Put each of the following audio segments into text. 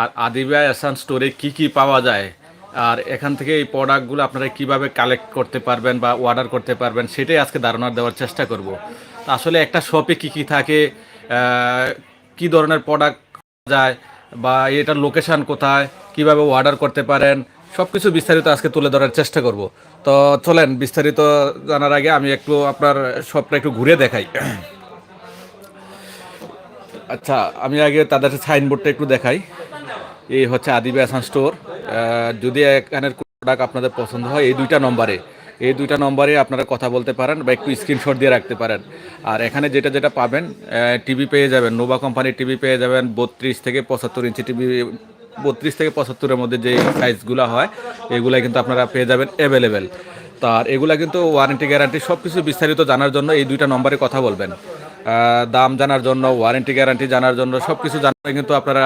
আর আদিবা এসান স্টোরে কি কি পাওয়া যায়? আর এখান থেকে এই প্রোডাক্টগুলো আপনারা কীভাবে কালেক্ট করতে পারবেন বা অর্ডার করতে পারবেন, সেটাই আজকে ধারণা দেওয়ার চেষ্টা করব। আসলে একটা শপে কি কি থাকে কি ধরনের প্রোডাক্ট যায় বা এটার লোকেশন কোথায়, কীভাবে অর্ডার করতে পারেন সব কিছু বিস্তারিত আজকে তুলে ধরার চেষ্টা করব। তো চলেন, বিস্তারিত জানার আগে আমি একটু আপনার শপটা একটু ঘুরে দেখাই। আচ্ছা আমি আগে তাদের সাইনবোর্ডটা একটু দেখাই। এই হচ্ছে আদিবা আসান স্টোর যদি এখানের প্রোডাক্ট আপনাদের পছন্দ হয়, এই দুইটা নম্বরে। এই দুইটা নম্বরে আপনারা কথা বলতে পারেন বা একটু স্ক্রিনশট দিয়ে রাখতে পারেন। আর এখানে যেটা যেটা পাবেন টিভি পেয়ে যাবেন। নোভা কোম্পানির টিভি পেয়ে যাবেন, বত্রিশ থেকে পঁচাত্তর ইঞ্চি টিভি বত্রিশ থেকে পঁচাত্তরের মধ্যে যে সাইজগুলো হয় এগুলো কিন্তু আপনারা পেয়ে যাবেন অ্যাভেলেবেল তার এগুলা কিন্তু ওয়ারেন্টি গ্যারান্টি সব কিছু বিস্তারিত জানার জন্য এই দুইটা নম্বরে কথা বলবেন। দাম জানার জন্য ওয়ারেন্টি গ্যারান্টি জানার জন্য সব কিছু জানার কিন্তু আপনারা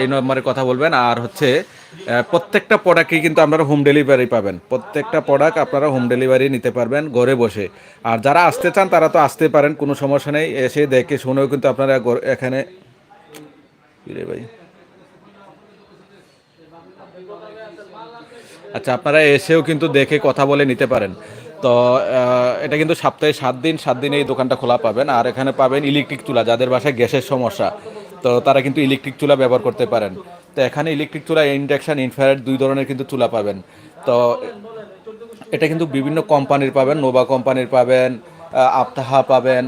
এই নম্বরে কথা বলবেন। আর হচ্ছে প্রত্যেকটা প্রোডাক্টই কিন্তু আপনারা হোম ডেলিভারি পাবেন। প্রত্যেকটা প্রোডাক্ট আপনারা হোম ডেলিভারি নিতে পারবেন ঘরে বসে। আর যারা আসতে চান, তারা তো আসতে পারেন, কোনো সমস্যা নেই। এসে দেখে শুনেও কিন্তু আপনারা এখানে ভাই? আচ্ছা আপনারা এসেও কিন্তু দেখে কথা বলে নিতে পারেন। তো এটা কিন্তু সপ্তাহে সাত দিন সাত দিন এই দোকানটা খোলা পাবেন। আর এখানে পাবেন ইলেকট্রিক চুলা যাদের বাসায় গ্যাসের সমস্যা। তো তারা কিন্তু ইলেকট্রিক চুলা ব্যবহার করতে পারেন। তো এখানে ইলেকট্রিক চুলা ইন্ডাকশান ইনফ্রারেড দুই ধরনের কিন্তু চুলা পাবেন। তো এটা কিন্তু বিভিন্ন কোম্পানির পাবেন নোভা কোম্পানির পাবেন আহ, আপতাহা পাবেন।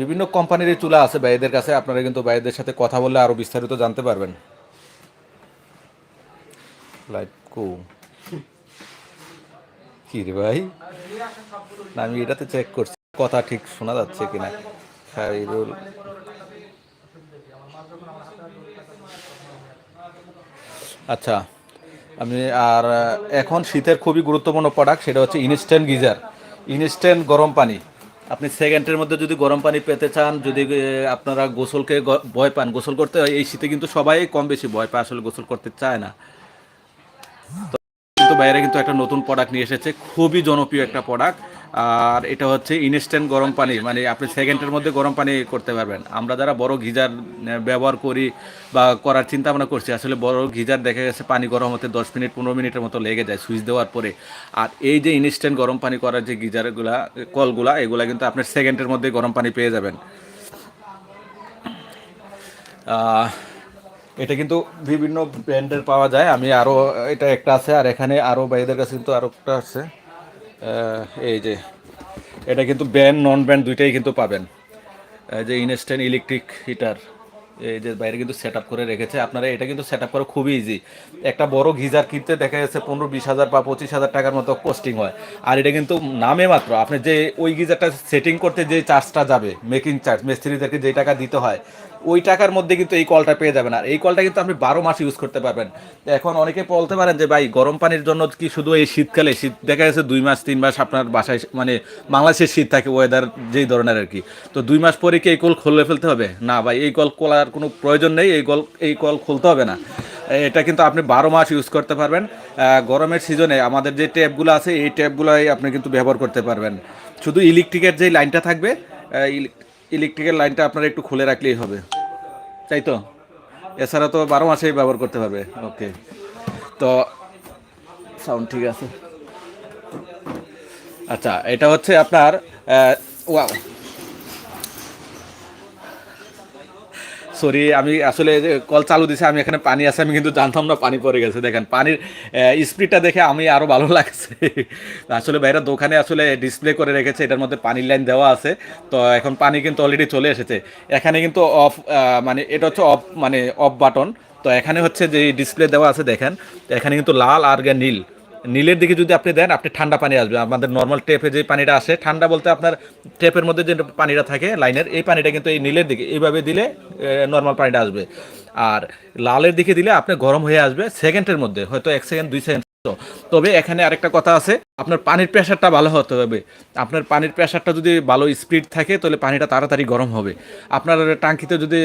বিভিন্ন কোম্পানির চুলা আছে ভাইদের কাছে। আপনারা কিন্তু ভাইদের সাথে কথা বললে আরও বিস্তারিত জানতে পারবেন। লাইট কো রে ভাই? আমি এটাতে চেক করছি। কথা ঠিক শোনা যাচ্ছে কিনা। খাইরুল আচ্ছা আমি আর এখন শীতের খুবই গুরুত্বপূর্ণ প্রোডাক্ট সেটা হচ্ছে ইনস্ট্যান্ট গিজার। ইনস্ট্যান্ট গরম পানি। আপনি সেকেন্ডের মধ্যে যদি গরম পানি পেতে চান, যদি আপনারা গোসলকে ভয় পান, গোসল করতে হয়, এই শীতে কিন্তু সবাই কম বেশি ভয় পায়, আসলে গোসল করতে চায় না। কিন্তু বাইরে কিন্তু একটা নতুন প্রোডাক্ট নিয়ে এসেছে, খুবই জনপ্রিয় একটা প্রোডাক্ট আর এটা হচ্ছে ইনস্ট্যান্ট গরম পানি মানে আপনি সেকেন্ডের মধ্যে গরম পানি করতে পারবেন। আমরা যারা বড় গিজার ব্যবহার করি বা করার চিন্তা ভাবনা করছি, আসলে বড় গিজার দেখা গেছে পানি গরম হতে দশ মিনিট, পনেরো মিনিটের মতো লেগে যায় সুইচ দেওয়ার পরে। আর এই যে ইনস্ট্যান্ট গরম পানি করার যে গিজারগুলা, কলগুলা, এগুলা কিন্তু আপনার সেকেন্ডের মধ্যে গরম পানি পেয়ে যাবেন। এটা কিন্তু বিভিন্ন ব্র্যান্ডের পাওয়া যায়। আমি আরও এটা একটা আছে, আর এখানে আরও বাইদের কাছে কিন্তু আরও একটা আছে। এই যে, এটা কিন্তু ব্যান্ড নন ব্যান্ড দুইটাই কিন্তু পাবেন। এই যে ইনস্ট্যান্ট ইলেকট্রিক হিটার এই যে বাইরে কিন্তু সেট করে রেখেছে। আপনারা এটা কিন্তু সেট আপ করা খুবই ইজি একটা বড় গিজার কিনতে দেখা যাচ্ছে পনেরো বিশ হাজার বা পঁচিশ হাজার টাকার মতো কস্টিং হয়। আর এটা কিন্তু নামে মাত্র, আপনি যে ওই গিজারটা সেটিং করতে যে চার্জটা যাবে মেকিং চার্জ মিস্ত্রিদেরকে যে টাকা দিতে হয় ওই টাকার মধ্যে কিন্তু এই কলটা পেয়ে যাবেন। আর এই কলটা কিন্তু আপনি বারো মাস ইউজ করতে পারবেন। এখন অনেকে বলতে পারেন যে, ভাই, গরম পানির জন্য কি শুধু এই শীতকালে? শীত দেখা গেছে দুই মাস, তিন মাস আপনার বাসায় মানে বাংলাদেশের শীত থাকে ওয়েদার যেই ধরনের আর কি। তো দুই মাস পরে কি এই কল খুলে ফেলতে হবে? না, ভাই, এই কল খোলার কোনো প্রয়োজন নেই, এই কল এই কল খুলতে হবে না। এটা কিন্তু আপনি বারো মাস ইউজ করতে পারবেন। গরমের সিজনে আমাদের যে ট্যাপগুলো আছে, এই ট্যাপগুলোই আপনি কিন্তু ব্যবহার করতে পারবেন। শুধু ইলেকট্রিকের যে লাইনটা থাকবে ইলেকট্রিকের লাইনটা আপনারা একটু খুলে রাখলেই হবে। তাই তো? এছাড়া তো বারো মাসেই ব্যবহার করতে পারবে। ওকে। তো সাউন্ড ঠিক আছে? আচ্ছা এটা হচ্ছে আপনার ওয়াও সরি, আমি আসলে কল চালু দিছে, আমি এখানে পানি আছে, আমি কিন্তু জানতাম না পানি পড়ে গেছে। দেখেন, পানির স্পিডটা দেখে আমি আরও ভালো লাগছে। আসলে বাইরের দোকানে আসলে ডিসপ্লে করে রেখেছে, এটার মধ্যে পানির লাইন দেওয়া আছে। তো এখন পানি কিন্তু অলরেডি চলে এসেছে। এখানে কিন্তু অফ মানে এটা হচ্ছে অফ মানে অফ বাটন তো এখানে হচ্ছে যে ডিসপ্লে দেওয়া আছে, দেখেন। এখানে কিন্তু লাল আর নীল। নীলের দিকে যদি আপনি দেন, আপনি ঠান্ডা পানি আসবে। আমাদের নর্মাল টেপে যে পানিটা আসে, ঠান্ডা বলতে আপনার টেপের মধ্যে যে পানিটা থাকে লাইনের এই পানিটা কিন্তু এই নীলের দিকে, এইভাবে দিলে নর্মাল পানিটা আসবে। আর লালের দিকে দিলে আপনি গরম হয়ে আসবে সেকেন্ডের মধ্যে, হয়তো এক সেকেন্ড দুই সেকেন্ড তবে এখানে আরেকটা কথা আছে আপনার পানির প্রেশারটা ভালো হতে হবে। আপনার পানির প্রেশারটা যদি ভালো স্পিড থাকে, তাহলে পানিটা তাড়াতাড়ি গরম হবে। আপনার টাঙ্কিতে যদি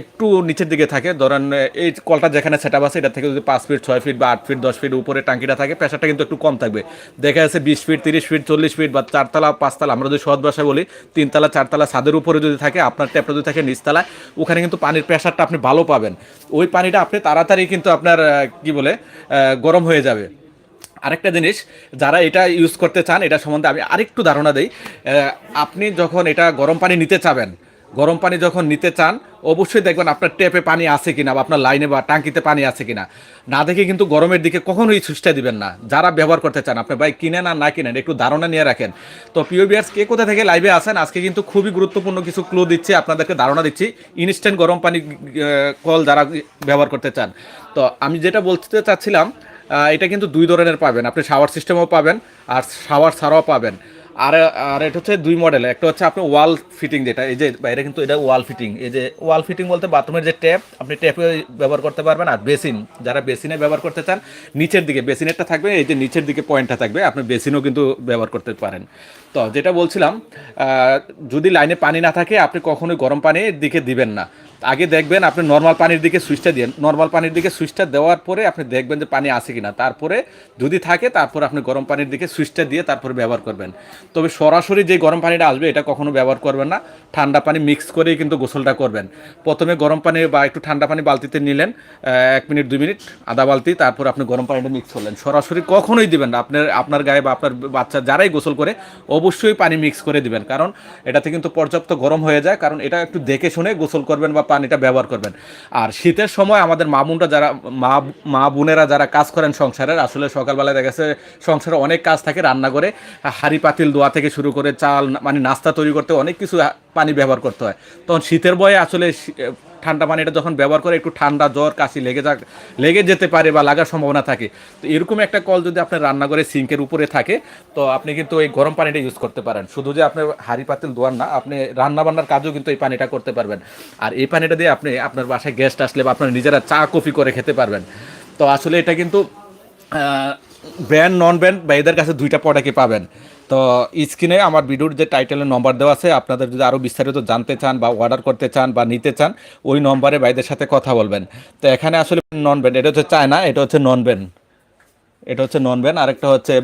একটু নিচের দিকে থাকে, ধরেন এই কলটা যেখানে সেট আছে, এটা থেকে যদি পাঁচ ফিট ছয় ফিট বা আট ফিট দশ ফিট উপরে টাঙ্কিটা থাকে, প্রেশারটা কিন্তু একটু কম থাকবে। দেখা যাচ্ছে বিশ ফিট তিরিশ ফিট চল্লিশ ফিট বা চারতলা, পাঁচতলা, আমরা যদি সহজ ভাষায় বলি, তিনতলা, চারতলা, ছাদের উপরে যদি থাকে, আপনার ট্যাপটা যদি থাকে নিচতলায়, ওখানে কিন্তু পানির প্রেশারটা আপনি ভালো পাবেন। ওই পানিটা আপনি তাড়াতাড়ি কিন্তু আপনার কি বলে গরম হয়ে যাবে। আরেকটা জিনিস, যারা এটা ইউজ করতে চান, এটা সম্বন্ধে আমি আরেকটু ধারণা দিই। আপনি যখন এটা গরম পানি নিতে চাবেন, গরম পানি যখন নিতে চান, অবশ্যই দেখবেন আপনার ট্যাপে পানি আছে কিনা বা আপনার লাইনে বা টাঙ্কিতে পানি আছে কিনা। না দেখে কিন্তু গরমের দিকে কখনোই সুইচটা দিবেন না। যারা ব্যবহার করতে চান, আপনি ভাই কিনেন আর না কিনেন, একটু ধারণা নিয়ে রাখেন। তো পিও বিয়ার্স কে কোথা থেকে লাইভে আসেন আজকে কিন্তু খুবই গুরুত্বপূর্ণ কিছু ক্লু দিচ্ছি, আপনাদেরকে ধারণা দিচ্ছি। ইনস্ট্যান্ট গরম পানি কল যারা ব্যবহার করতে চান। তো আমি যেটা বলতে চাচ্ছিলাম এটা কিন্তু দুই ধরনের পাবেন। আপনি শাওয়ার সিস্টেমও পাবেন আর শাওয়ার ছাড়াও পাবেন। আর আর এটা হচ্ছে দুই মডেল একটা হচ্ছে আপনি ওয়াল ফিটিং যেটা, এই যে বাইরে কিন্তু এটা ওয়াল ফিটিং এই যে ওয়াল ফিটিং বলতে বাথরুমের যে ট্যাপ আপনি ট্যাপে ব্যবহার করতে পারবেন। আর বেসিন যারা বেসিনে ব্যবহার করতে চান, নিচের দিকে বেসিনেরটা থাকবে, এই যে নিচের দিকে পয়েন্টটা থাকবে, আপনি বেসিনও কিন্তু ব্যবহার করতে পারেন। তো যেটা বলছিলাম যদি লাইনে পানি না থাকে, আপনি কখনোই গরম পানির দিকে দিবেন না। আগে দেখবেন আপনি নর্মাল পানির দিকে সুইচটা দিন নর্মাল পানির দিকে সুইচটা দেওয়ার পরে আপনি দেখবেন যে পানি আছে কিনা। তারপরে যদি থাকে, তারপরে আপনি গরম পানির দিকে সুইচটা দিয়ে তারপরে ব্যবহার করবেন। তবে সরাসরি যে গরম পানিটা আসবে, এটা কখনো ব্যবহার করবেন না। ঠান্ডা পানি মিক্স করেই কিন্তু গোসলটা করবেন। প্রথমে গরম পানি বা একটু ঠান্ডা পানি বালতিতে নিলেন এক মিনিট, দুই মিনিট আধা বালতি, তারপর আপনি গরম পানিটা মিক্স করলেন। সরাসরি কখনোই দিবেন না। আপনার আপনার গায়ে বা আপনার বাচ্চা যারাই গোসল করে, অবশ্যই পানি মিক্স করে দিবেন। কারণ এটাতে কিন্তু পর্যাপ্ত গরম হয়ে যায়। কারণ এটা একটু দেখে শুনে গোসল করবেন বা পানিটা ব্যবহার করবেন। আর শীতের সময় আমাদের মামুনরা যারা, মা মা বোনেরা যারা কাজ করেন সংসারের, আসলে সকালবেলায় দেখা গেছে সংসারে অনেক কাজ থাকে রান্না করে, হাড়ি পাতিল দোয়া থেকে শুরু করে চাল মানে নাস্তা তৈরি করতে অনেক কিছু পানি ব্যবহার করতে হয়। তখন শীতের বয়ে আসলে ঠান্ডা পানিটা যখন ব্যবহার করে একটু ঠান্ডা জ্বর, কাশি লেগে যাক, লেগে যেতে পারে বা লাগার সম্ভাবনা থাকে। তো এরকম একটা কল যদি আপনার রান্নাঘরে সিঙ্কের উপরে থাকে, তো আপনি কিন্তু এই গরম পানিটা ইউজ করতে পারেন। শুধু যে আপনার হাড়ি পাতিল দোয়ার না, আপনি রান্নাবান্নার কাজও কিন্তু এই পানিটা করতে পারবেন। আর এই পানিটা দিয়ে আপনি আপনার বাসায় গেস্ট আসলে বা আপনার নিজেরা চা, কফি করে খেতে পারবেন। তো আসলে এটা কিন্তু ব্র্যান্ড নন ব্র্যান্ড বা এদের কাছে দুইটা প্রোডাক্টই পাবেন। তো স্ক্রিনে আমার ভিডিওর যে টাইটেলের নম্বর দেওয়া আছে, আপনাদের যদি আরও বিস্তারিত জানতে চান বা অর্ডার করতে চান বা নিতে চান, ওই নম্বরে ভাইদের সাথে কথা বলবেন। তো এখানে আসলে নন ব্র্যান্ড এটা হচ্ছে চায়না, এটা হচ্ছে নন ব্র্যান্ড এটা হচ্ছে নন ব্র্যান্ড আরেকটা হচ্ছে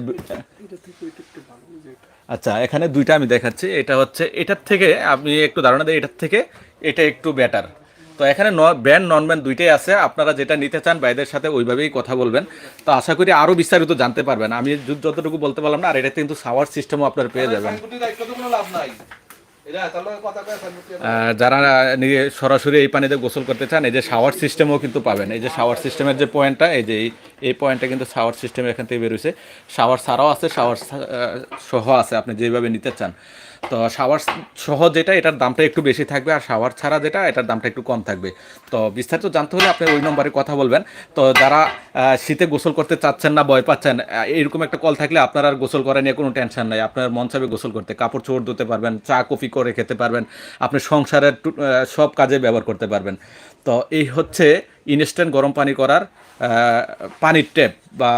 আচ্ছা এখানে দুইটা আমি দেখাচ্ছি। এটা হচ্ছে, এটার থেকে আমি একটু ধারণা দিই, এটার থেকে এটা একটু বেটার তো এখানে ব্র্যান্ড নন ব্র্যান্ড দুইটাই আছে। আপনারা যেটা নিতে চান ভাইদের সাথে ওইভাবেই কথা বলবেন। তো আশা করি আরও বিস্তারিত জানতে পারবেন। আমি যত- যতটুকু বলতে পারলাম না আর এটাতে কিন্তু সাওয়ার সিস্টেমও আপনারা পেয়ে যাবেন। যারা নিজে সরাসরি এই পানিতে গোসল করতে চান এই যে শাওয়ার সিস্টেমও কিন্তু পাবেন। এই যে শাওয়ার সিস্টেমের যে পয়েন্টটা এই যে এই- এই পয়েন্টটা কিন্তু শাওয়ার সিস্টেম এখান থেকে বেরোছে শাওয়ার ছাড়াও আছে শাওয়ার সহ আছে আপনি যেভাবে নিতে চান। তো শাওয়ার সহ যেটা, এটার দামটা একটু বেশি থাকবে আর শাওয়ার ছাড়া যেটা, এটার দামটা একটু কম থাকবে। তো বিস্তারিত জানতে হলে আপনি ওই নম্বরে কথা বলবেন। তো যারা শীতে গোসল করতে চাচ্ছেন না, ভয় পাচ্ছেন এরকম একটা কল থাকলে আপনার আর গোসল করা নিয়ে কোনো টেনশন নাই। আপনার মন চাবে গোসল করতে। কাপড় চোপড় ধুতে পারবেন, চা, কফি করে খেতে পারবেন। আপনি সংসারের সব কাজে ব্যবহার করতে পারবেন। তো এই হচ্ছে ইনস্ট্যান্ট গরম পানি করার পানির ট্যাপ বা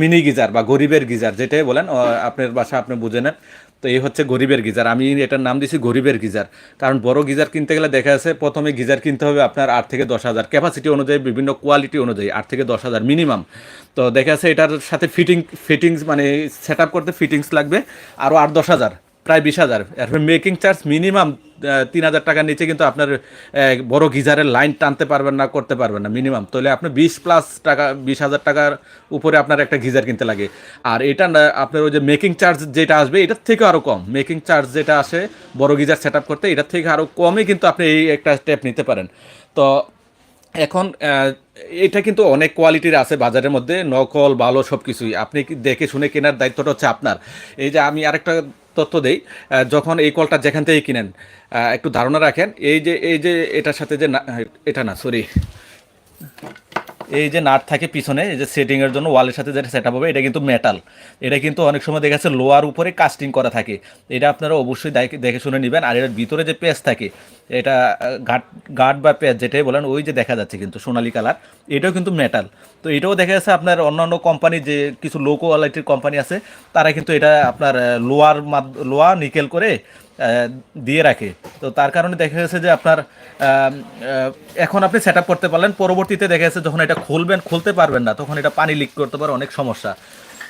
মিনি গিজার বা গরিবের গিজার, যেটাই বলেন আপনার বাসা আপনি বুঝে নেন। তো এই হচ্ছে গরিবের গিজার। আমি এটার নাম দিছি গরিবের গিজার। কারণ বড় গিজার কিনতে গেলে দেখা যাচ্ছে প্রথমে গিজার কিনতে হবে আপনার আট থেকে দশ হাজার। ক্যাপাসিটি অনুযায়ী, বিভিন্ন কোয়ালিটি অনুযায়ী আট থেকে দশ হাজার মিনিমাম তো দেখা যাচ্ছে এটার সাথে ফিটিং ফিটিংস মানে সেট করতে ফিটিংস লাগবে। আরও আট দশ হাজার। প্রায় বিশ হাজার। এরপর মেকিং চার্জ মিনিমাম তিন হাজার টাকার নিচে কিন্তু আপনার বড় গিজারের লাইন টানতে পারবেন না, করতে পারবেন না মিনিমাম তাহলে আপনি বিশ প্লাস টাকা, বিশ হাজার টাকার উপরে আপনার একটা গিজার কিনতে লাগে। আর এটা না, আপনার ওই যে মেকিং চার্জ যেটা আসবে, এটার থেকে আরও কম। মেকিং চার্জ যেটা আসে, বড় গিজার সেট করতে, এটার থেকে আরও কমই কিন্তু আপনি এই একটা স্টেপ নিতে পারেন। তো এখন এটা কিন্তু অনেক কোয়ালিটির আছে বাজারের মধ্যে, নকল ভালো সব কিছুই আপনি দেখে শুনে কেনার দায়িত্বটা হচ্ছে আপনার। এই যে আমি আরেকটা তথ্য দেই যখন এই কলটা যেখান থেকে কিনেন একটু ধারণা রাখেন, এই যে এই যে এটার সাথে যে এটা না সরি এই যে নাট থাকে পিছনে, এই যে সেটিং এর জন্য ওয়ালের সাথে যেটা সেট হবে, এটা কিন্তু মেটাল এটা কিন্তু অনেক সময় দেখা যাচ্ছে লোয়ার উপরে কাস্টিং করা থাকে। এটা আপনারা অবশ্যই দেখে শুনে নেবেন। আর এটার ভিতরে যে পেজ থাকে, এটা গার্ড গার্ড বা পেজ যেটাই বলেন, ওই যে দেখা যাচ্ছে কিন্তু সোনালি কালার এটাও কিন্তু মেটাল তো এটাও দেখা যাচ্ছে আপনার অন্যান্য কোম্পানি যে কিছু লো কোয়ালিটির কোম্পানি আছে, তারা কিন্তু এটা আপনার লোয়ার লোয়া নিকেল করে দিয়ে রাখে। তো তার কারণে দেখা গেছে যে আপনার এখন আপনি সেট আপ করতে পারলেন। পরবর্তীতে দেখা যাচ্ছে যখন এটা খুলবেন খুলতে পারবেন না তখন এটা পানি লিক করতে পারে অনেক সমস্যা।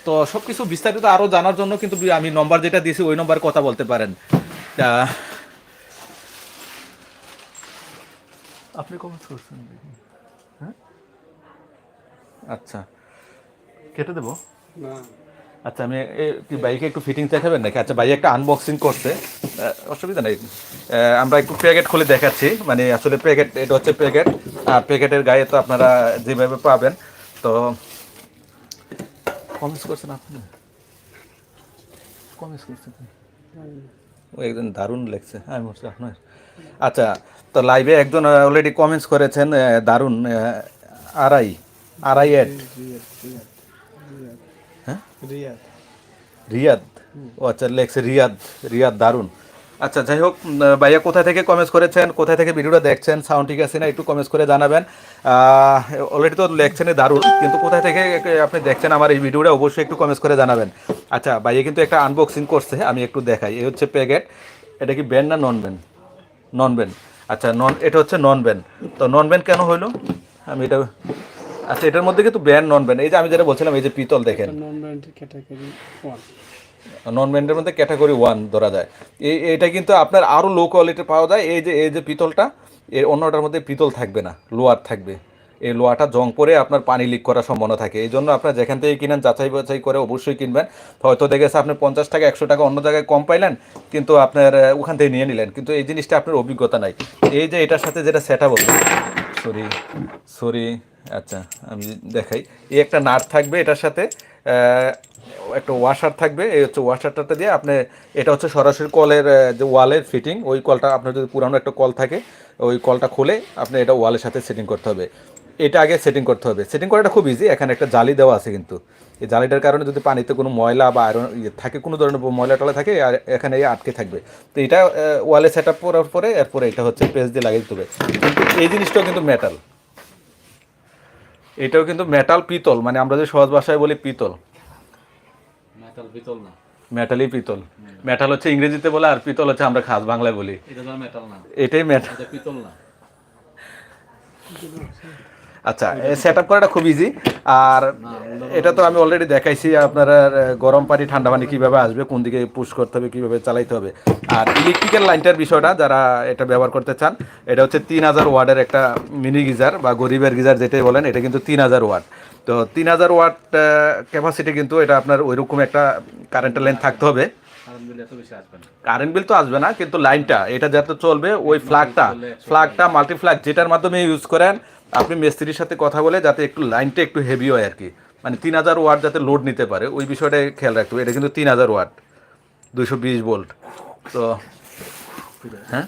তো সব কিছু বিস্তারিত আরও জানার জন্য কিন্তু আমি নম্বর যেটা দিয়েছি ওই নম্বরে কথা বলতে পারেন। আপনি করছেন হ্যাঁ? আচ্ছা। কেটে দেবো? না। আচ্ছা আমি কি বাইকে একটু ফিটিং দেখাবেন নাকি আচ্ছা ভাই একটা আনবক্সিং করছে অসুবিধা নেই আমরা একটু প্যাকেট খুলে দেখাচ্ছি মানে আসলে প্যাকেট এটা হচ্ছে প্যাকেট আর প্যাকেটের গায়ে তো আপনারা যেভাবে পাবেন তো কমেন্টস করছেন আপনি কমেন্টস করছেন ও একজন দারুণ লেগছে আমি বলছি আপনার আচ্ছা তো লাইভে একজন অলরেডি কমেন্টস করেছেন দারুণ আড়াই আড়াই এড রিয়াদ রিয়াদ রিয়াদ হ্যাঁ রিয়াদ। রিয়াদ? ও আচ্ছা লেখছে রিয়াদ রিয়াদ দারুণ আচ্ছা যাই হোক ভাইয়া কোথা থেকে কমেন্টস করেছেন কোথা থেকে ভিডিওটা দেখছেন সাউন্ড ঠিক আছে না, একটু কমেন্টস করে জানাবেন। অলরেডি তো লেখছেন দারুণ, কিন্তু কোথা থেকে আপনি দেখছেন আমার এই ভিডিওটা, অবশ্যই একটু কমেন্টস করে জানাবেন। আচ্ছা ভাইয়া কিন্তু একটা আনবক্সিং করছে, আমি একটু দেখাই। এই হচ্ছে প্যাকেট এটা কি ব্যান না নন ব্যান নন ব্যান আচ্ছা নন এটা হচ্ছে নন ব্যান তো নন ব্যান কেন হইল? আমি এটা আচ্ছা এটার মধ্যে কিন্তু ব্যান নন ব্যান এই যে আমি যেটা বলছিলাম এই যে পিতল দেখেন। নন ব্র্যান্ড ক্যাটাগরি নন ব্র্যান্ডের মধ্যে ক্যাটাগরি ওয়ান ধরা যায়। এই এটা কিন্তু আপনার আরও লো কোয়ালিটির পাওয়া যায়। এই যে এই যে পিতলটা এর অন্যটার মধ্যে পিতল থাকবে না লোয়ার থাকবে। এই লোয়াটা জং পরে আপনার পানি লিক করার সম্ভাবনা থাকে। এই জন্য আপনার যেখান থেকে কিনেন যাচাই বাছাই করে অবশ্যই কিনবেন। হয়তো দেখেছে আপনি পঞ্চাশ টাকা একশো টাকা অন্য জায়গায় কম পাইলেন কিন্তু আপনার ওখান থেকে নিয়ে নিলেন। কিন্তু এই জিনিসটা আপনার অভিজ্ঞতা নাই। এই যে এটার সাথে যেটা সেট আপ সরি সরি আচ্ছা আমি দেখাই। এই একটা নাট থাকবে এটার সাথে একটা ওয়াশার থাকবে, এই হচ্ছে ওয়াশারটাতে দিয়ে আপনি, এটা হচ্ছে সরাসরি কলের যে ওয়ালের ফিটিং ওই কলটা, আপনার যদি পুরানো একটা কল থাকে, ওই কলটা খুলে আপনি এটা ওয়ালের সাথে সেটিং করতে হবে। এটা আগে সেটিং করতে হবে। সেটিং করাটা খুব ইজি এখানে একটা জালি দেওয়া আছে কিন্তু। এই জালিটার কারণে যদি পানিতে কোনো ময়লা বা আয়রন ইয়ে থাকে কোনো ধরনের ময়লা টলা থাকে আর এখানে এই আটকে থাকবে। তো এটা ওয়ালে সেট আপ করার পরে এরপরে এটা হচ্ছে পেজ দিয়ে লাগিয়ে দিতে হবে। কিন্তু এই জিনিসটাও কিন্তু মেটাল এটাও কিন্তু মেটাল পিতল মানে আমরা যে সহজ ভাষায় বলি পিতল। মেটাল পিতল না। মেটালই পিতল। মেটাল হচ্ছে ইংরেজিতে বলে আর পিতল হচ্ছে আমরা খাস বাংলায় বলি। এটা মেটাল না। এটাই মেটাল পিতল না। আচ্ছা সেট আপ করাটা খুব ইজি আর এটা তো আমি অলরেডি দেখাইছি আপনার গরম পানি ঠান্ডা পানি কীভাবে আসবে কোন দিকে পুশ করতে হবে কীভাবে চালাইতে হবে। আর ইলেকট্রিক্যাল লাইনটার বিষয়টা যারা এটা ব্যবহার করতে চান এটা হচ্ছে তিন হাজার ওয়ার্ডের একটা মিনি গিজার বা গরিবের গিজার যেটাই বলেন এটা কিন্তু তিন হাজার ওয়াট। তো তিন হাজার ওয়াট ক্যাপাসিটি কিন্তু এটা আপনার ওইরকম একটা কারেন্টের লাইন থাকতে হবে। কারেন্ট বিল তো আসবে না। কিন্তু লাইনটা এটা যাতে চলবে ওই ফ্ল্যাগটা ফ্ল্যাগটা মাল্টি ফ্ল্যাগ যেটার মাধ্যমে ইউজ করেন আপনি মিস্ত্রির সাথে কথা বলে যাতে একটু লাইনটা একটু হেভি হয় আর কি। মানে তিন হাজার ওয়াট যাতে লোড নিতে পারে, ওই বিষয়টা খেয়াল রাখতে হবে। এটা কিন্তু তিন হাজার ওয়াট দুইশো বিশ ভোল্ট তো হ্যাঁ?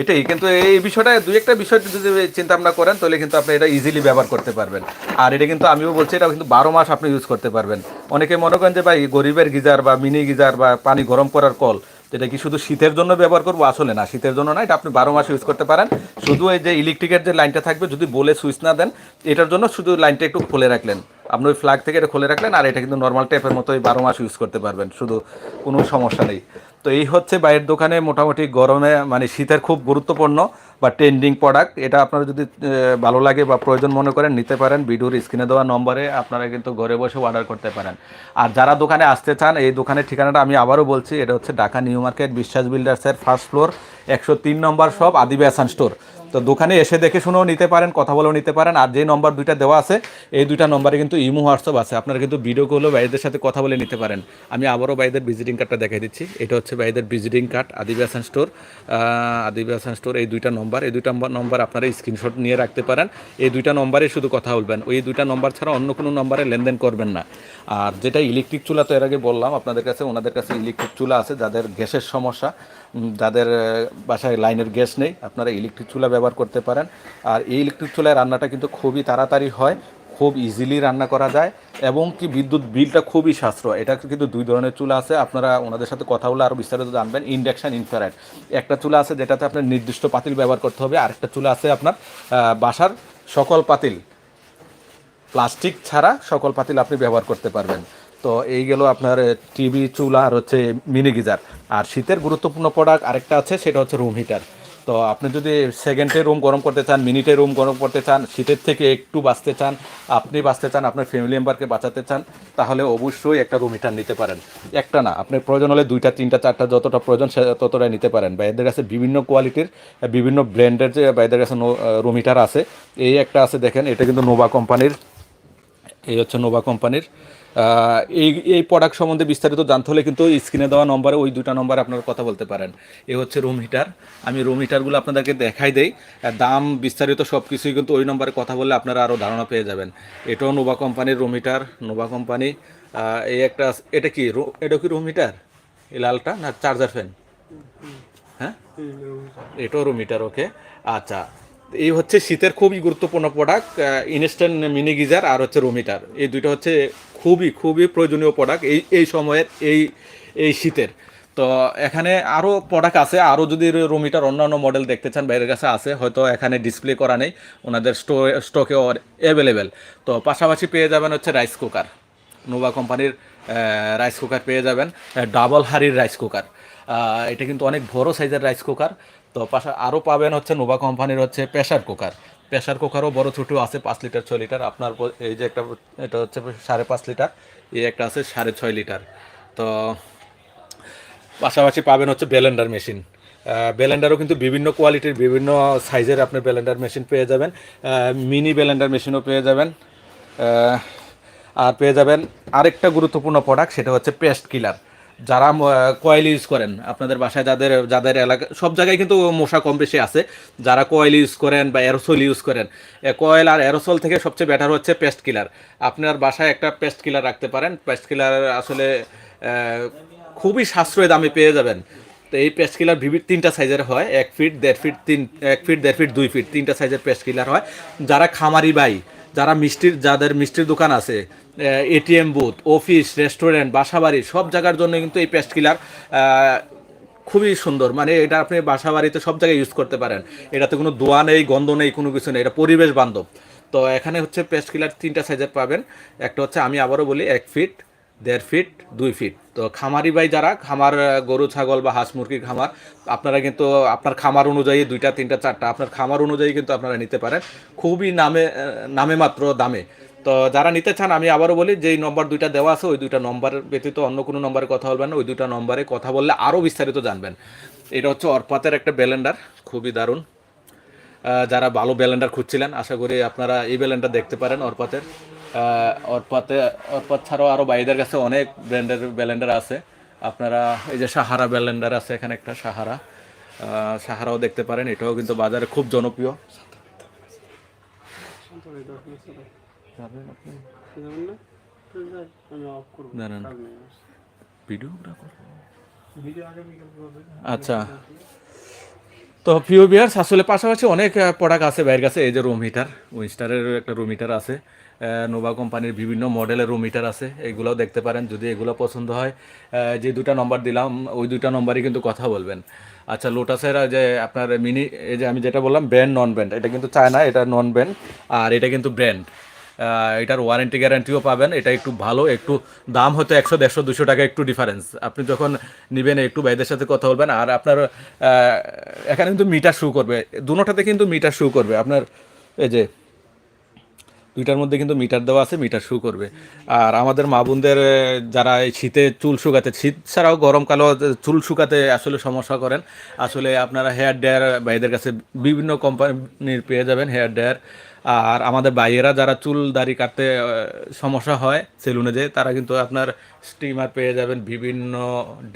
এটাই, কিন্তু এই বিষয়টা, দুই একটা বিষয় যদি চিন্তা ভাবনা করেন, তাহলে কিন্তু আপনি এটা ইজিলি ব্যবহার করতে পারবেন। আর এটা কিন্তু আমিও বলছি, এটা কিন্তু বারো মাস আপনি ইউজ করতে পারবেন। অনেকে মনে করেন যে ভাই গরিবের গিজার বা মিনি গিজার বা পানি গরম করার কল এটা কি শুধু শীতের জন্য ব্যবহার করব? আসলে না, শীতের জন্য না, এটা আপনি বারো মাস ইউজ করতে পারেন। শুধু এই যে ইলেকট্রিকের যে লাইনটা থাকবে, যদি বলে সুইচ না দেন, এটার জন্য শুধু লাইনটা একটু খুলে রাখলেন। আপনি ওই ফ্ল্যাগ থেকে এটা খুলে রাখলেন আর এটা কিন্তু নর্মাল টেপের মতো বারো মাস ইউজ করতে পারবেন, শুধু কোনো সমস্যা নেই। তো এই হচ্ছে বাইরের দোকানে মোটামুটি গরমে মানে শীতের খুব গুরুত্বপূর্ণ বা ট্রেন্ডিং প্রোডাক্ট এটা আপনারা যদি ভালো লাগে বা প্রয়োজন মনে করেন নিতে পারেন। ভিডিওর স্ক্রিনে দেওয়া নম্বরে আপনারা কিন্তু ঘরে বসে অর্ডার করতে পারেন। আর যারা দোকানে আসতে চান, এই দোকানের ঠিকানাটা আমি আবারও বলছি, এটা হচ্ছে ঢাকা নিউ মার্কেট বিশ্বাস বিল্ডার্সের ফার্স্ট ফ্লোর একশো তিন নম্বর শপ আদিবে আসান স্টোর তো দোকানে এসে দেখে শুনেও নিতে পারেন, কথা বলেও নিতে পারেন। আর যে নম্বর দুইটা দেওয়া আছে, এই দুইটা নম্বরে কিন্তু ইমো হোয়াটসঅ্যাপ আছে। আপনারা কিন্তু ভিডিও কলেও বাইরেদের সাথে কথা বলে নিতে পারেন। আমি আবারও বাইদের ভিজিটিং কার্ডটা দেখাই দিচ্ছি। এটা হচ্ছে বাইদের visiting card Adibasan store Adibasan store এই দুইটা নম্বর এই দুইটা নম্বর আপনারা স্ক্রিনশট নিয়ে রাখতে পারেন। এই দুইটা নম্বরে শুধু কথা বলবেন। ওই দুইটা নম্বর ছাড়া অন্য কোনো নম্বরে লেনদেন করবেন না। আর যেটা ইলেকট্রিক চুলা, তো এর আগে বললাম, আপনাদের কাছে, ওনাদের কাছে ইলেকট্রিক চুলা আছে, যাদের গ্যাসের সমস্যা যাদের বাসায় লাইনের গ্যাস নেই, আপনারা ইলেকট্রিক চুলা ব্যবহার করতে পারেন। আর এই ইলেকট্রিক চুলায় রান্নাটা কিন্তু খুবই তাড়াতাড়ি হয়, খুব ইজিলি রান্না করা যায় এবং কি বিদ্যুৎ বিলটা খুবই সাশ্রয়। এটা কিন্তু দুই ধরনের চুলা আছে, আপনারা ওনাদের সাথে কথা বলে আরও বিস্তারিত জানবেন। ইন্ডাকশন ইনফ্রারেড একটা চুলা আছে যেটাতে আপনার নির্দিষ্ট পাতিল ব্যবহার করতে হবে। আরেকটা চুলা আছে আপনার বাসার সকল পাতিল। প্লাস্টিক ছাড়া সকল পাতিল আপনি ব্যবহার করতে পারবেন। তো এই গেল আপনার টিভি, চুলা আর হচ্ছে মিনি গিজার। আর শীতের গুরুত্বপূর্ণ প্রোডাক্ট আরেকটা আছে, সেটা হচ্ছে রুম হিটার তো আপনি যদি সেকেন্ডে রুম গরম করতে চান, মিনিটে রুম গরম করতে চান, শীতের থেকে একটু বাঁচতে চান, আপনি বাঁচতে চান, আপনার ফ্যামিলি মেম্বারকে বাঁচাতে চান, তাহলে অবশ্যই একটা রুম হিটার নিতে পারেন। একটা না আপনি প্রয়োজন হলে দুইটা, তিনটা, চারটা যতটা প্রয়োজন সে ততটাই নিতে পারেন। বা এদের কাছে বিভিন্ন কোয়ালিটির বিভিন্ন ব্র্যান্ডের যে বা এদের কাছে রুম হিটার আছে, এই একটা আছে দেখেন, এটা কিন্তু নোভা কোম্পানির এই হচ্ছে নোভা কোম্পানির এই এই প্রোডাক্ট সম্বন্ধে বিস্তারিত জানতে হলে কিন্তু স্ক্রিনে দেওয়া নম্বরে ওই দুটা নম্বরে আপনারা কথা বলতে পারেন। এ হচ্ছে রুম হিটার আমি রুম হিটারগুলো আপনাদেরকে দেখাই দেই। দাম বিস্তারিত সব কিছুই কিন্তু ওই নম্বরে কথা বললে আপনারা আরও ধারণা পেয়ে যাবেন। এটাও নোভা কোম্পানির রুম হিটার নোভা কোম্পানি এই একটা এটা কি? এটা কি রুম হিটার এই লালটা? না চার্জার ফ্যান হ্যাঁ? এটাও রুম হিটার ওকে আচ্ছা। এই হচ্ছে শীতের খুবই গুরুত্বপূর্ণ প্রোডাক্ট ইনস্ট্যান্ট মিনি গিজার আর হচ্ছে রুম হিটার এই দুইটা হচ্ছে খুবই খুবই প্রয়োজনীয় প্রোডাক্ট এই এই সময়ের এই এই শীতের। তো এখানে আরও প্রোডাক্ট আছে আরও যদি রুম হিটার অন্যান্য মডেল দেখতে চান, বাইরের কাছে আছে, হয়তো এখানে ডিসপ্লে করা নেই, ওনাদের স্টো স্টকে অ্যাভেলেবেল তো পাশাপাশি পেয়ে যাবেন হচ্ছে রাইস কুকার নোভা কোম্পানির রাইস কুকার পেয়ে যাবেন ডাবল হারির রাইস কুকার এটা কিন্তু অনেক বড় সাইজের রাইস কুকার তো পাশা আরও পাবেন হচ্ছে নোভা কোম্পানির হচ্ছে প্রেশার কুকার প্রেশার কুকারও বড় ছোটো আছে পাঁচ লিটার, ছয় লিটার। আপনার এই যে একটা, এটা হচ্ছে সাড়ে পাঁচ লিটার, এই একটা আছে সাড়ে ছয় লিটার। তো পাশাপাশি পাবেন হচ্ছে ব্লেন্ডার মেশিন। ব্লেন্ডারও কিন্তু বিভিন্ন কোয়ালিটির, বিভিন্ন সাইজের আপনি ব্লেন্ডার মেশিন পেয়ে যাবেন। মিনি ব্লেন্ডার মেশিনও পেয়ে যাবেন। আর পেয়ে যাবেন আরেকটা গুরুত্বপূর্ণ প্রোডাক্ট সেটা হচ্ছে পেস্ট কিলার। যারা কয়েল ইউজ করেন, আপনাদের বাসায় যাদের যাদের এলাকা, সব জায়গায় কিন্তু মশা কম বেশি আছে। যারা কয়েল ইউজ করেন বা অ্যারোসল ইউজ করেন কয়েল আর অ্যারোসল থেকে সবচেয়ে বেটার হচ্ছে পেস্ট কিলার আপনার বাসায় একটা পেস্ট কিলার রাখতে পারেন। পেস্ট কিলার আসলে খুবই সাশ্রয় দামে পেয়ে যাবেন। তো এই পেস্ট কিলার বিভিন্ন তিনটা সাইজের হয়। এক ফিট দেড় ফিট তিন, এক ফিট দেড় ফিট দুই ফিট তিনটা সাইজের পেস্ট কিলার হয়। যারা খামারি বাই যারা মিষ্টির, যাদের মিষ্টির দোকান আছে এটিএম বুথ অফিস রেস্টুরেন্ট বাসাবাড়ি, সব জায়গার জন্য কিন্তু এই পেস্ট কিলার খুবই সুন্দর। মানে এটা আপনি বাসা বাড়িতে সব জায়গায় ইউজ করতে পারেন। এটাতে কোনো দোয়া নেই, গন্ধ নেই, কোনো কিছু নেই। এটা পরিবেশ বান্ধব। তো এখানে হচ্ছে পেস্ট কিলার তিনটা সাইজের পাবেন। একটা হচ্ছে আমি আবারও বলি, এক ফিট দেড় ফিট দুই ফিট তো খামারি ভাই যারা, খামার গরু, ছাগল বা হাঁস মুরগির খামার, আপনারা কিন্তু, আপনার খামার অনুযায়ী দুইটা, তিনটা, চারটা, আপনার খামার অনুযায়ী কিন্তু আপনারা নিতে পারেন। খুবই নামে নামে মাত্র দামে। তো যারা নিতে চান, আমি আবারও বলি, যেই নম্বর দুইটা দেওয়া আছে, ওই দুইটা নম্বর ব্যতীত অন্য কোনো নম্বরে কথা বলবেন না, ওই দুইটা নম্বরে কথা বললে আরও বিস্তারিত জানবেন। এটা হচ্ছে অর্পাতের একটা ব্যালেন্ডার খুবই দারুণ। যারা ভালো ব্যালেন্ডার খুঁজছিলেন, আশা করি আপনারা এই ব্যালেন্ডার দেখতে পারেন অরপাতের। অরপাতে, অরপাত ছাড়াও আরও বাইদের কাছে অনেক ব্র্যান্ডের ব্যালেন্ডার আছে। আপনারা এই যে সাহারা ব্যালেন্ডার আছে, এখানে একটা সাহারা। সাহারাও দেখতে পারেন, এটাও কিন্তু বাজারে খুব জনপ্রিয়। আচ্ছা। তো আসলে পাশাপাশি অনেক প্রোডাক্ট আছে বাইরের কাছে, এই যে রুম হিটার উইনস্টারের একটা রুম হিটার আছে। নোভা কোম্পানির বিভিন্ন মডেলের রুম হিটার আছে এইগুলোও দেখতে পারেন। যদি এগুলো পছন্দ হয় যে দুটা নম্বর দিলাম, ওই দুটা নম্বরই কিন্তু কথা বলবেন। আচ্ছা লোটাসের যে আপনার মিনি এই যে আমি যেটা বললাম ব্র্যান্ড নন ব্র্যান্ড এটা কিন্তু চায়না এটা নন ব্র্যান্ড আর এটা কিন্তু ব্র্যান্ড এটার ওয়ারেন্টি গ্যারান্টিও পাবেন, এটা একটু ভালো, একটু দাম হয়তো একশো, দেড়শো, দুশো টাকা একটু ডিফারেন্স আপনি যখন নেবেন, একটু ভাইদের সাথে কথা বলবেন, আর আপনার এখানে কিন্তু মিটার শু করবে দুটাতে কিন্তু মিটার শু করবে। আপনার, এই যে দুইটার মধ্যে কিন্তু মিটার দেওয়া আছে, মিটার শু করবে। আর আমাদের মা বোনদের যারা এই শীতে চুল শুকাতে, শীত ছাড়াও গরমকালেও চুল শুকাতে আসলে সমস্যা করেন। আসলে আপনারা হেয়ার ড্রায়ার ভাইদের কাছে বিভিন্ন কোম্পানির পেয়ে যাবেন হেয়ার ড্রায়ার। আর আমাদের ভাইয়েরা যারা চুল দাড়ি কাটতে সমস্যা হয় সেলুনে যেয়ে, তারা কিন্তু আপনার স্টিমার পেয়ে যাবেন বিভিন্ন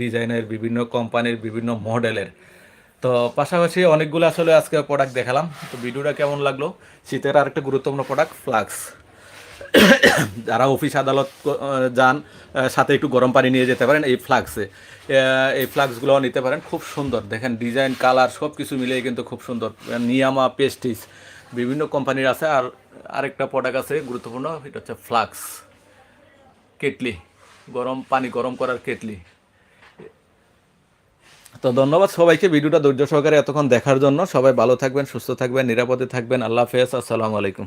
ডিজাইনের, বিভিন্ন কোম্পানির বিভিন্ন মডেলের। তো পাশাপাশি অনেকগুলো আসলে আজকে প্রোডাক্ট দেখালাম। তো ভিডিওটা কেমন লাগল? শীতের আরেকটা গুরুত্বপূর্ণ প্রোডাক্ট ফ্লাক্স। যারা অফিস আদালত যান সাথে একটু গরম পানি নিয়ে যেতে পারেন, এই ফ্লাক্সে। এই ফ্লাক্সগুলো নিতে পারেন, খুব সুন্দর। দেখেন, ডিজাইন, কালার সব কিছু মিলিয়ে কিন্তু খুব সুন্দর। নিয়ামা, পেস্টিস, বিভিন্ন কোম্পানির আছে। আর আরেকটা প্রোডাক্ট আছে গুরুত্বপূর্ণ, এটা হচ্ছে ফ্লাক্স। কেটলি, গরম, পানি গরম করার কেটলি। তো ধন্যবাদ সবাইকে ভিডিওটা ধৈর্য সহকারে এতক্ষণ দেখার জন্য। সবাই ভালো থাকবেন, সুস্থ থাকবেন, নিরাপদে থাকবেন। আল্লাহ হাফেজ, আসসালামু আলাইকুম।